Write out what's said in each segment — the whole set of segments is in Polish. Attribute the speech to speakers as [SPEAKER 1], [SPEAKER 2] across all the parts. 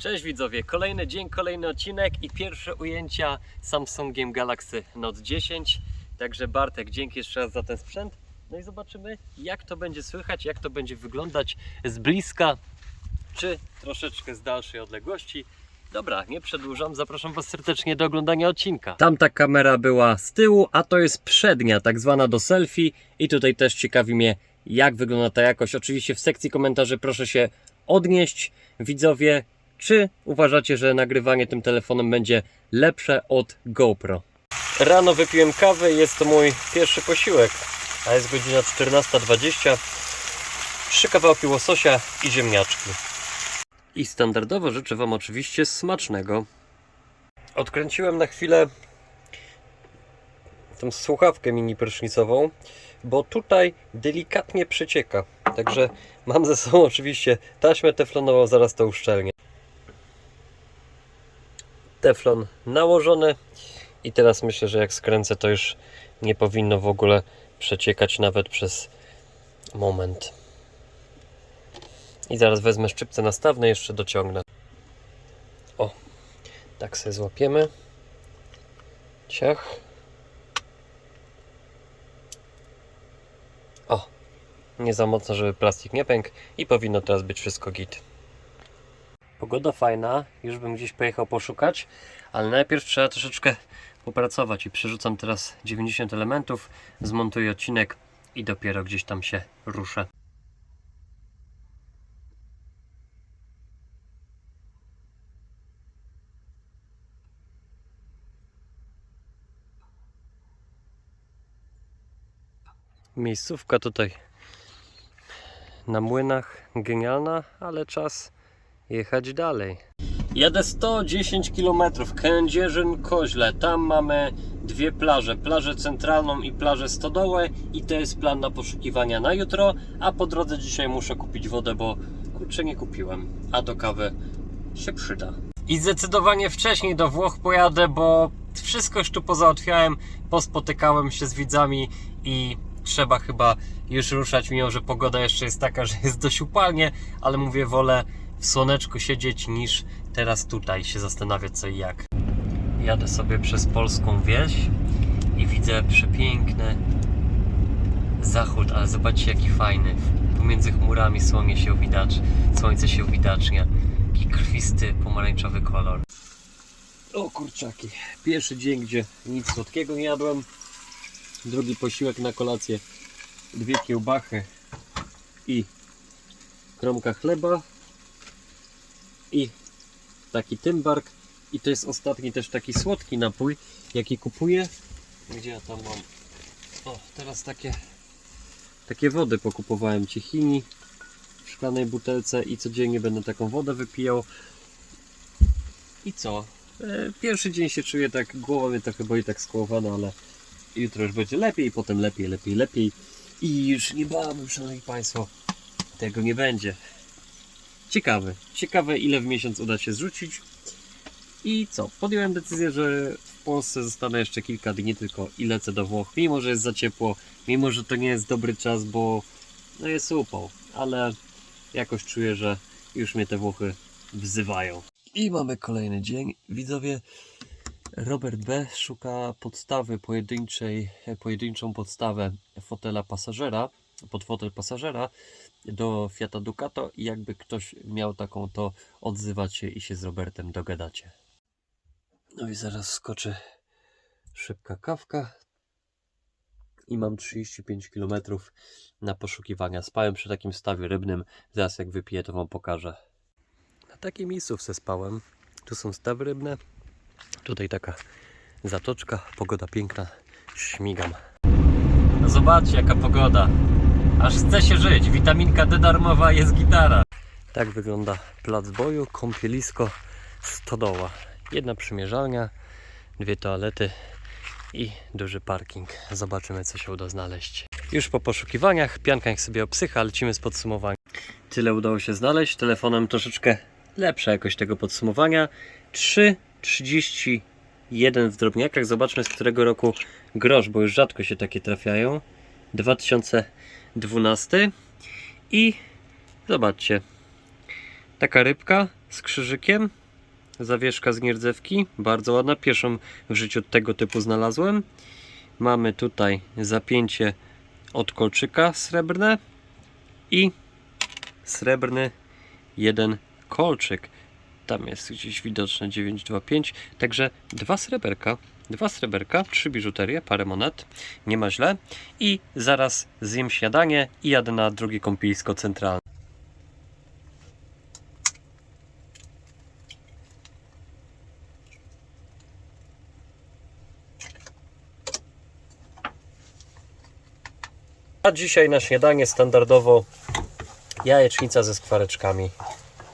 [SPEAKER 1] Cześć widzowie, kolejny dzień, kolejny odcinek i pierwsze ujęcia Samsungiem Galaxy Note 10. Także Bartek, dzięki jeszcze raz za ten sprzęt. No i zobaczymy jak to będzie słychać, jak to będzie wyglądać z bliska, czy troszeczkę z dalszej odległości. Dobra, nie przedłużam, zapraszam Was serdecznie do oglądania odcinka. Tamta kamera była z tyłu, a to jest przednia, tak zwana do selfie i tutaj też ciekawi mnie jak wygląda ta jakość. Oczywiście w sekcji komentarzy proszę się odnieść, widzowie, czy uważacie, że nagrywanie tym telefonem będzie lepsze od GoPro? Rano wypiłem kawę, jest to mój pierwszy posiłek, a jest godzina 14.20. Trzy kawałki łososia i ziemniaczki. I standardowo życzę Wam oczywiście smacznego. Odkręciłem na chwilę tą słuchawkę mini prysznicową, bo tutaj delikatnie przecieka. Także mam ze sobą oczywiście taśmę teflonową, zaraz to uszczelnię. Teflon nałożony i teraz myślę, że jak skręcę to już nie powinno w ogóle przeciekać nawet przez moment. I zaraz wezmę szczypce nastawne jeszcze dociągnę. O, tak sobie złapiemy. Ciach. O, nie za mocno, żeby plastik nie pękł i powinno teraz być wszystko git. Pogoda fajna, już bym gdzieś pojechał poszukać, ale najpierw trzeba troszeczkę popracować i przerzucam teraz 90 elementów, zmontuję odcinek i dopiero gdzieś tam się ruszę. Miejscówka tutaj na młynach genialna, ale czas jechać dalej. Jadę 110 km, Kędzierzyn-Koźle. Tam mamy dwie plaże, plażę centralną i plażę Stodołę. I to jest plan na poszukiwania na jutro, a po drodze dzisiaj muszę kupić wodę, bo kurczę nie kupiłem, a do kawy się przyda. I zdecydowanie wcześniej do Włoch pojadę, bo wszystko już tu pozałatwiałem, pospotykałem się z widzami i trzeba chyba już ruszać, mimo że pogoda jeszcze jest taka, że jest dość upalnie, ale mówię, wolę w słoneczku siedzieć niż teraz tutaj się zastanawiać co i jak. Jadę sobie przez polską wieś i widzę przepiękny zachód, ale zobaczcie jaki fajny. Pomiędzy chmurami słonie się słońce się uwidacznia. Taki krwisty, pomarańczowy kolor. O kurczaki, pierwszy dzień, gdzie nic słodkiego nie jadłem. Drugi posiłek na kolację, dwie kiełbachy i kromka chleba i taki tymbark. I to jest ostatni też taki słodki napój jaki kupuję. Gdzie ja tam mam? O teraz takie takie wody pokupowałem cichini w szklanej butelce i codziennie będę taką wodę wypijał. I co? E, pierwszy dzień się czuję tak głowa mnie trochę boli tak skołowana ale jutro już będzie lepiej potem lepiej lepiej lepiej. I już niebawem szanowni państwo tego nie będzie Ciekawe, ciekawe ile w miesiąc uda się zrzucić. I co? Podjąłem decyzję, że w Polsce zostanę jeszcze kilka dni tylko i lecę do Włoch. Mimo, że jest za ciepło, mimo, że to nie jest dobry czas, bo no jest upał, ale jakoś czuję, że już mnie te Włochy wzywają. I mamy kolejny dzień. Widzowie, Robert B. szuka podstawy pojedynczej, pojedynczą podstawę fotela pasażera, pod fotel pasażera do Fiata Ducato i jakby ktoś miał taką, to odzywać się i się z Robertem dogadacie. No i zaraz skoczy szybka kawka i mam 35 km na poszukiwania. Spałem przy takim stawie rybnym, zaraz jak wypiję to Wam pokażę. Na takiej miejscówce spałem. Tu są stawy rybne, tutaj taka zatoczka, pogoda piękna, śmigam. No zobaczcie jaka pogoda. Aż chce się żyć. Witaminka D darmowa jest gitara. Tak wygląda plac boju, kąpielisko, stodoła. Jedna przymierzalnia, dwie toalety i duży parking. Zobaczymy co się uda znaleźć. Już po poszukiwaniach, pianka jak sobie obsycha, lecimy z podsumowania. Tyle udało się znaleźć. Telefonem troszeczkę lepsza jakość tego podsumowania. 3,31 w drobniakach. Zobaczmy z którego roku grosz, bo już rzadko się takie trafiają. 2012 i zobaczcie taka rybka z krzyżykiem. Zawieszka z nierdzewki, bardzo ładna. Pierwszą w życiu tego typu znalazłem. Mamy tutaj zapięcie od kolczyka srebrne i srebrny jeden kolczyk. Tam jest gdzieś widoczne 925. Także dwa sreberka, dwa sreberka, trzy biżuterie, parę monet. Nie ma źle. I zaraz zjem śniadanie i jadę na drugie kąpielisko centralne. A dzisiaj na śniadanie standardowo jajecznica ze skwareczkami.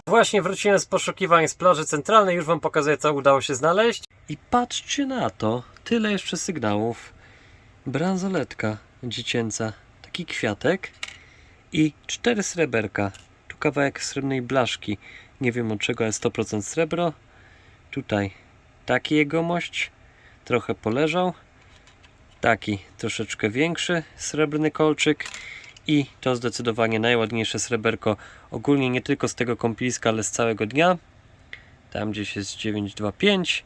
[SPEAKER 1] Właśnie wróciłem z poszukiwań z plaży centralnej, już Wam pokazuję co udało się znaleźć. I patrzcie na to, tyle jeszcze sygnałów. Bransoletka dziecięca, taki kwiatek i cztery sreberka. Tu kawałek srebrnej blaszki. Nie wiem od czego jest 100% srebro. Tutaj taki jegomość, trochę poleżał. Taki troszeczkę większy srebrny kolczyk i to zdecydowanie najładniejsze sreberko ogólnie nie tylko z tego kąpieliska, ale z całego dnia. Tam gdzieś jest 925.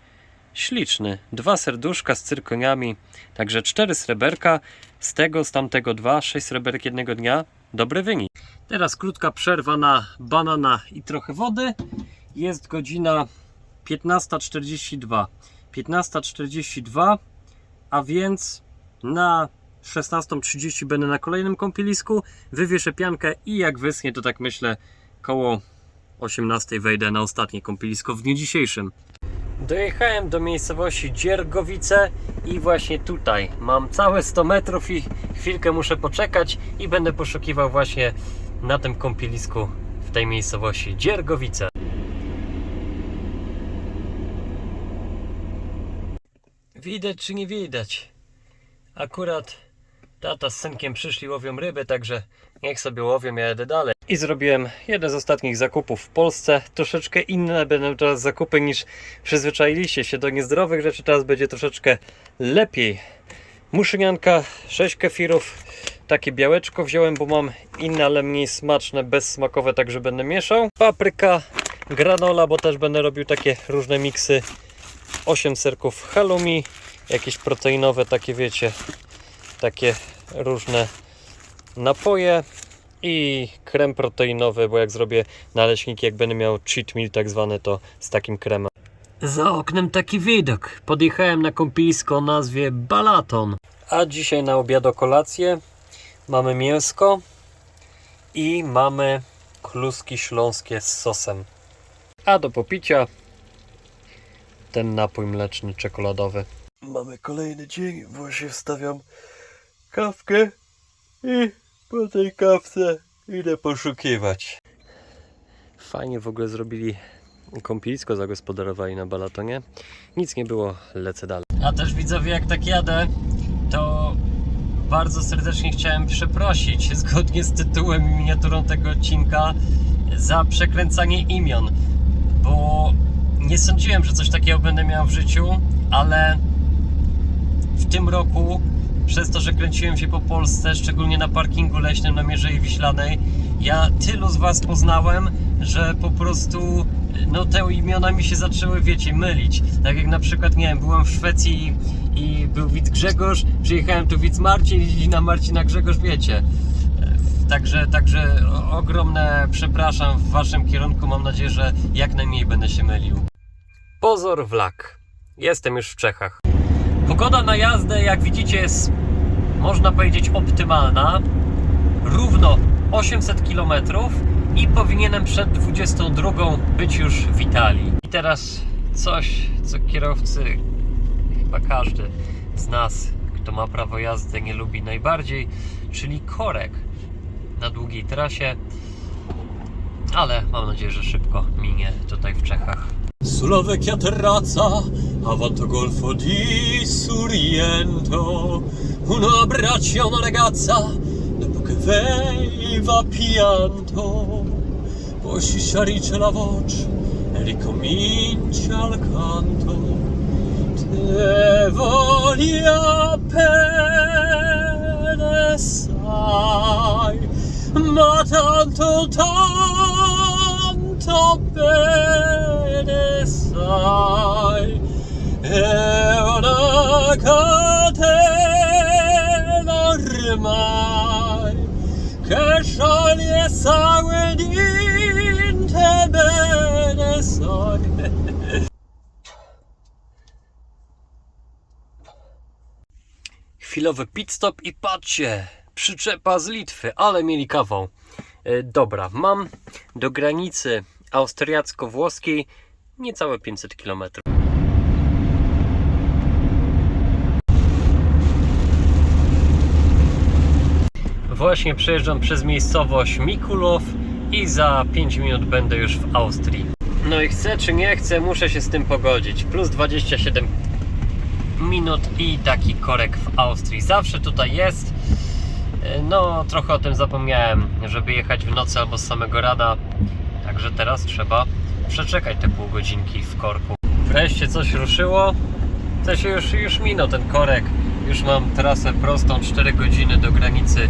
[SPEAKER 1] Śliczny. Dwa serduszka z cyrkoniami. Także cztery sreberka. Z tego, z tamtego dwa. Sześć sreberek jednego dnia. Dobry wynik. Teraz krótka przerwa na banana i trochę wody. Jest godzina 15.42. 15.42, a więc na 16.30 będę na kolejnym kąpielisku, wywieszę piankę i jak wyschnie, to tak myślę koło 18.00 wejdę na ostatnie kąpielisko w dniu dzisiejszym. Dojechałem do miejscowości Dziergowice i właśnie tutaj mam całe 100 metrów i chwilkę muszę poczekać i będę poszukiwał właśnie na tym kąpielisku w tej miejscowości Dziergowice. Widać czy nie widać? Akurat tata z synkiem przyszli, łowią ryby, także niech sobie łowią, ja jedę dalej. I zrobiłem jeden z ostatnich zakupów w Polsce. Troszeczkę inne będą teraz zakupy niż przyzwyczailiście się do niezdrowych rzeczy. Teraz będzie troszeczkę lepiej. Muszynianka, 6 kefirów, takie białeczko wziąłem, bo mam inne, ale mniej smaczne, bezsmakowe, także będę mieszał. Papryka, granola, bo też będę robił takie różne miksy. 8 serków halloumi, jakieś proteinowe, takie wiecie, takie różne napoje i krem proteinowy, bo jak zrobię naleśniki, jak będę miał cheat meal tak zwany, to z takim kremem. Za oknem taki widok. Podjechałem na kąpielisko o nazwie Balaton. A dzisiaj na obiad o kolację mamy mięsko i mamy kluski śląskie z sosem. A do popicia ten napój mleczny czekoladowy. Mamy kolejny dzień, właśnie wstawiam kawkę i po tej kawce idę poszukiwać. Fajnie w ogóle zrobili kąpielisko zagospodarowali na Balatonie. Nic nie było, lecę dalej. A też widzowie, jak tak jadę, to bardzo serdecznie chciałem przeprosić, zgodnie z tytułem i miniaturą tego odcinka, za przekręcanie imion, bo nie sądziłem, że coś takiego będę miał w życiu, ale w tym roku, przez to, że kręciłem się po Polsce, szczególnie na parkingu leśnym na Mierzei Wiślanej, ja tylu z Was poznałem, że po prostu no te imiona mi się zaczęły, wiecie, mylić. Tak jak na przykład, nie wiem, byłem w Szwecji i, i był widz Grzegorz, przyjechałem tu widz Marcin i na Marcina Grzegorz, wiecie. Także, także ogromne przepraszam w Waszym kierunku. Mam nadzieję, że jak najmniej będę się mylił. Pozor Wlak. Jestem już w Czechach. Pogoda na jazdę, jak widzicie, jest można powiedzieć optymalna. Równo 800 km i powinienem przed 22 być już w Italii. I teraz coś, co kierowcy, chyba każdy z nas, kto ma prawo jazdy, nie lubi najbardziej, czyli korek na długiej trasie. Ale mam nadzieję, że szybko minie tutaj w Czechach. Sulla vecchia terrazza, avanto golfo di Suriento, un abbraccio a una ragazza, dopo che veiva pianto, poi si sciarice la voce e ricomincia il canto. Te voglio bene, sai, ma tanto, tanto Chwilowy pit stop i patrzcie, przyczepa z Litwy, ale mieli kawał. E, Dobra, mam do granicy austriacko-włoskiej niecałe 500 km. Właśnie przejeżdżam przez miejscowość Mikulow i za 5 minut będę już w Austrii. No i chcę czy nie chcę, muszę się z tym pogodzić. Plus 27 minut i taki korek w Austrii. Zawsze tutaj jest. E, No, trochę o tym zapomniałem, żeby jechać w nocy albo z samego rana. Także teraz trzeba przeczekać te pół godzinki w korku. Wreszcie coś ruszyło. To się już, już minął ten korek. Już mam trasę prostą 4 godziny do granicy.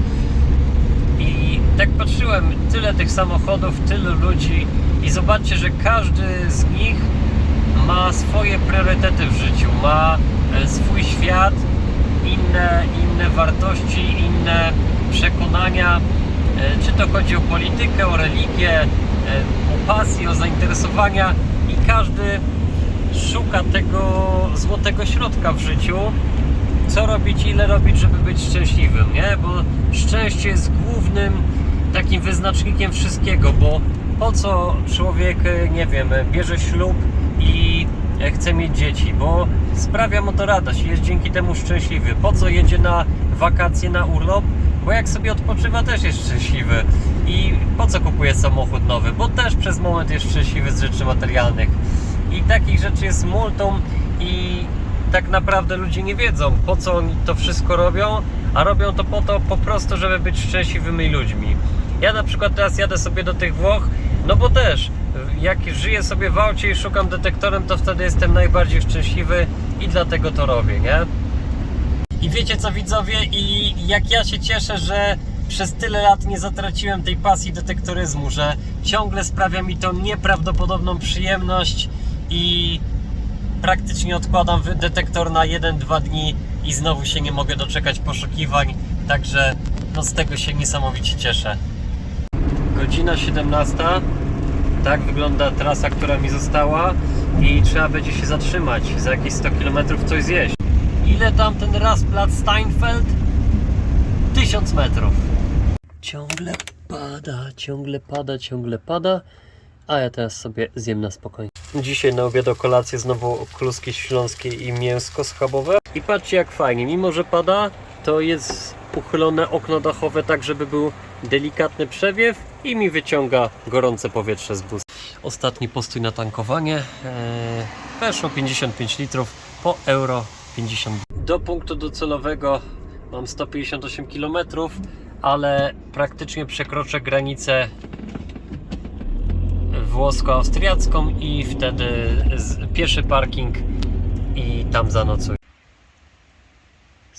[SPEAKER 1] I tak patrzyłem, tyle tych samochodów, tylu ludzi i zobaczcie, że każdy z nich ma swoje priorytety w życiu, ma swój świat, inne, inne wartości, inne przekonania. E, Czy to chodzi o politykę, o religię, e, o pasję, o zainteresowania i każdy szuka tego złotego środka w życiu. Co robić, ile robić, żeby być szczęśliwym, nie? Bo szczęście jest głównym takim wyznacznikiem wszystkiego, bo po co człowiek, e, nie wiem, e, bierze ślub i e, chce mieć dzieci, bo sprawia mu to radość jest dzięki temu szczęśliwy. Po co jedzie na wakacje, na urlop? Bo jak sobie odpoczywa, też jest szczęśliwy. I po co kupuje samochód nowy? Bo też przez moment jest szczęśliwy z rzeczy materialnych. I takich rzeczy jest multum i tak naprawdę ludzie nie wiedzą, po co oni to wszystko robią, a robią to po to po prostu, żeby być szczęśliwymi ludźmi. Ja na przykład teraz jadę sobie do tych Włoch, no bo też jak żyję sobie w aucie i szukam detektorem, to wtedy jestem najbardziej szczęśliwy i dlatego to robię, nie? I wiecie co widzowie, i jak ja się cieszę, że przez tyle lat nie zatraciłem tej pasji detektoryzmu, że ciągle sprawia mi to nieprawdopodobną przyjemność i praktycznie odkładam detektor na 1-2 dni i znowu się nie mogę doczekać poszukiwań, także no z tego się niesamowicie cieszę. Godzina 17. Tak wygląda trasa, która mi została i trzeba będzie się zatrzymać, za jakieś 100 km coś zjeść. Ile tam ten Rastplatz Steinfeld? 1000 metrów. Ciągle pada, ciągle pada, ciągle pada, a ja teraz sobie zjem na spokojnie. Dzisiaj na obiad o kolację znowu kluski śląskie i mięsko schabowe. I patrzcie jak fajnie, mimo że pada, to jest uchylone okno dachowe tak, żeby był delikatny przewiew i mi wyciąga gorące powietrze z bus. Ostatni postój na tankowanie. Weszło 55 litrów po euro 50. Do punktu docelowego mam 158 km, ale praktycznie przekroczę granicę włosko-austriacką i wtedy pieszy parking i tam zanocuję.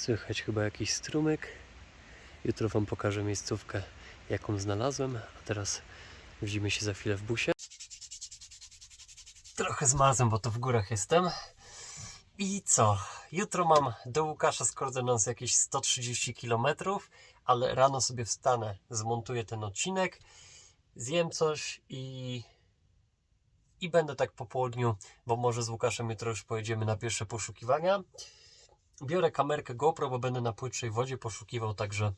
[SPEAKER 1] Słychać chyba jakiś strumyk. Jutro Wam pokażę miejscówkę, jaką znalazłem, a teraz widzimy się za chwilę w busie. Trochę zmarzłem, bo to w górach jestem. I co? Jutro mam do Łukasza z Coordonance jakieś 130 km, ale rano sobie wstanę, zmontuję ten odcinek, zjem coś i, i będę tak po południu, bo może z Łukaszem jutro już pojedziemy na pierwsze poszukiwania. Biorę kamerkę GoPro, bo będę na płytszej wodzie poszukiwał, także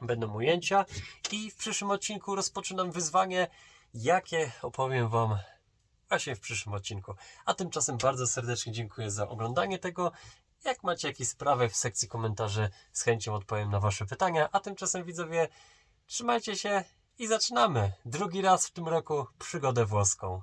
[SPEAKER 1] będą ujęcia. I w przyszłym odcinku rozpoczynam wyzwanie, jakie opowiem Wam właśnie w przyszłym odcinku. A tymczasem bardzo serdecznie dziękuję za oglądanie tego. Jak macie jakieś sprawy w sekcji komentarzy, z chęcią odpowiem na Wasze pytania. A tymczasem widzowie, trzymajcie się i zaczynamy. Drugi raz w tym roku przygodę włoską.